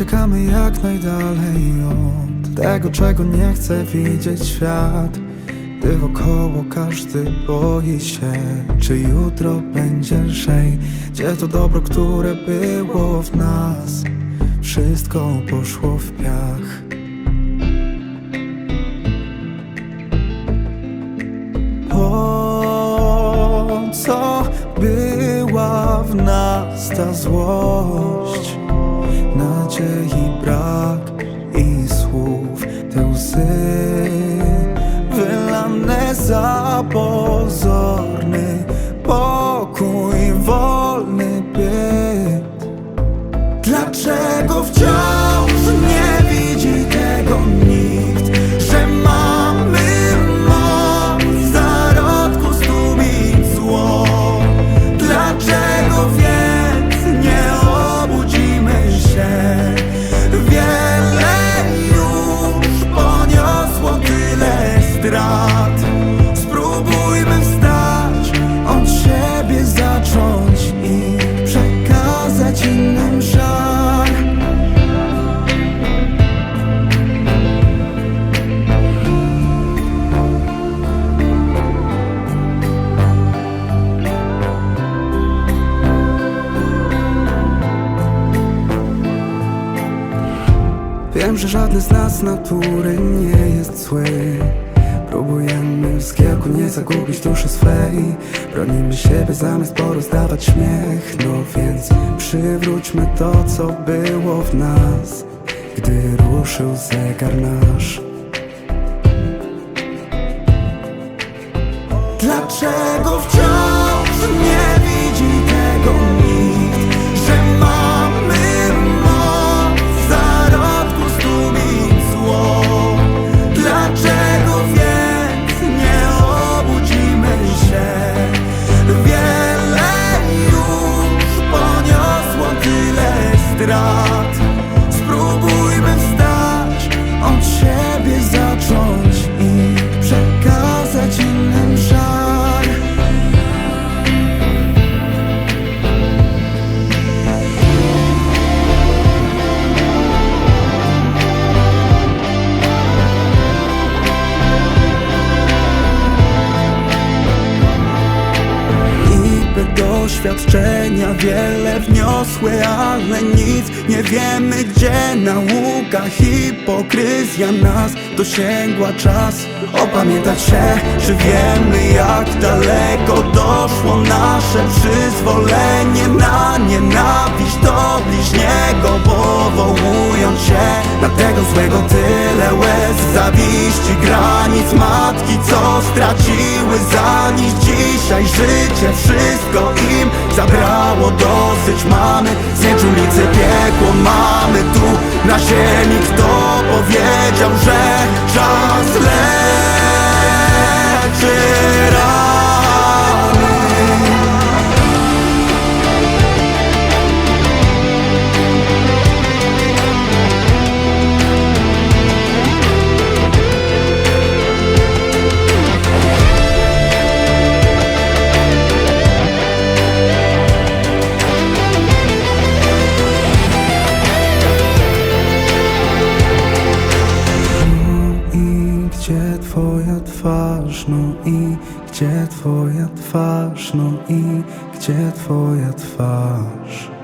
Uciekamy jak najdalej od tego, czego nie chce widzieć świat. Gdy wokoło każdy boi się, czy jutro będzie lżej. Gdzie to dobro, które było w nas? Wszystko poszło w piach. Po co była w nas ta złość? Nadziei brak i słów. Te łzy wylane za pozorny Pokój, wolny byt. Dlaczego wciąż Wiem, że żadny z nas natury nie jest zły Próbujemy z kierunku nie zagubić duszy swej. Bronimy siebie zamiast porozdawać śmiech. No więc przywróćmy to, co było w nas Gdy ruszył zegar nasz. Dlaczego wciąż nie entrar. Doświadczenia wiele wniosłe, ale nic nie wiemy gdzie Nauka, hipokryzja nas dosięgła. Czas Opamiętać się, czy wiemy jak daleko doszło nasze przyzwolenie Na nienawiść do bliźniego, powołując się Na tego złego tyle łez Zawiści granic matki, co straciły za nich Dzisiaj życie wszystko im zabrało Dosyć. Mamy, znieczulicy piekło mamy tu na ziemi. Kto powiedział, że czas leczy no i gdzie twoja twarz, no i gdzie twoja twarz